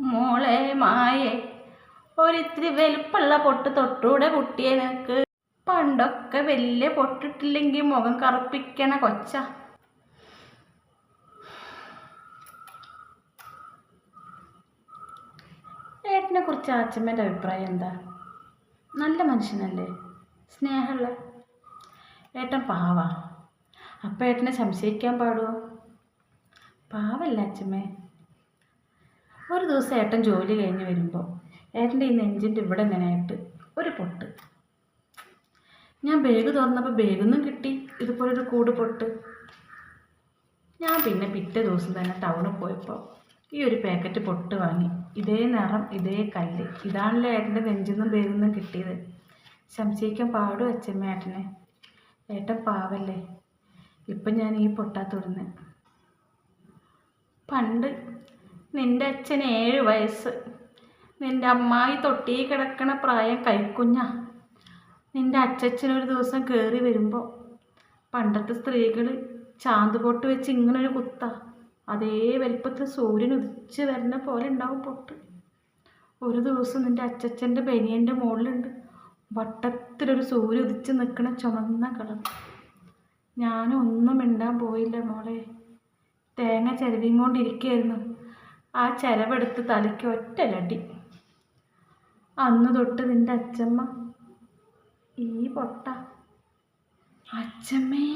മോളെ മായേ ഒരിത്തിരി വലുപ്പുള്ള പൊട്ട് തൊട്ടൂടെ കുട്ടിയെ നിനക്ക്. പണ്ടൊക്കെ വലിയ പൊട്ടിട്ടില്ലെങ്കിൽ മുഖം കറുപ്പിക്കണ കൊച്ച. ഏട്ടനെ കുറിച്ച് അച്ഛമ്മേന്റെ അഭിപ്രായം എന്താ? നല്ല മനുഷ്യനല്ലേ? സ്നേഹമുള്ള ഏട്ടൻ പാവാ. അപ്പം ഏട്ടനെ സംശയിക്കാൻ പാടുമോ പാവല്ല അച്ഛമ്മേ. ഒരു ദിവസം ഏട്ടൻ ജോലി കഴിഞ്ഞ് വരുമ്പോൾ ഏട്ടന്റെ ഈ നെഞ്ചിന്റെ ഇവിടെ ഇങ്ങനെയായിട്ട് ഒരു പൊട്ട്. ഞാൻ ബാഗ് തുറന്നപ്പോൾ ബാഗിൽ നിന്നും കിട്ടി. ഇതുപോലൊരു കൂട് പൊട്ട്. ഞാൻ പിന്നെ പിറ്റേ ദിവസം തന്നെ ടൗണിൽ പോയപ്പോൾ ഈ ഒരു പാക്കറ്റ് പൊട്ട് വാങ്ങി. ഇതേ നിറം ഇതേ കല്ല്. ഇതാണല്ലോ ഏട്ടന്റെ നെഞ്ചിൽ നിന്നും കിട്ടിയത്. സംശയിക്കാൻ പാടും അച്ഛമ്മ ഏട്ടനെ. ഏട്ടൻ പാവല്ലേ. ഇപ്പം ഞാൻ ഈ പൊട്ടാ പണ്ട് നിന്റെ അച്ഛൻ ഏഴ് വയസ്സ്. നിന്റെ അമ്മായി തൊട്ടി കിടക്കണ പ്രായം കൈക്കുഞ്ഞ. നിന്റെ അച്ചച്ചനൊരു ദിവസം കയറി വരുമ്പോൾ പണ്ടത്തെ സ്ത്രീകൾ ചാന്തുപൊട്ട് വെച്ച് ഇങ്ങനൊരു കുത്ത. അതേ വലിപ്പത്തിൽ സൂര്യൻ ഉദിച്ച് വരുന്ന പോലെ ഉണ്ടാവും പൊട്ട്. ഒരു ദിവസം നിന്റെ അച്ചച്ചന്റെ ബനിയന്റെ മുകളിലുണ്ട് വട്ടത്തിലൊരു സൂര്യ ഉദിച്ച് നിൽക്കണ ചുമന്ന കളർ ഞാനൊന്നും മിണ്ടാൻ പോയില്ല മോളെ. തേങ്ങ ചിരവിങ്ങോണ്ടിരിക്കുകയായിരുന്നു ആ ചിരവെടുത്ത് തലയ്ക്ക് ഒറ്റ ഒറ്റലടി. അന്ന് തൊട്ട് നിന്റെ അച്ചമ്മ. ഈ പൊട്ട. അച്ചമ്മേ.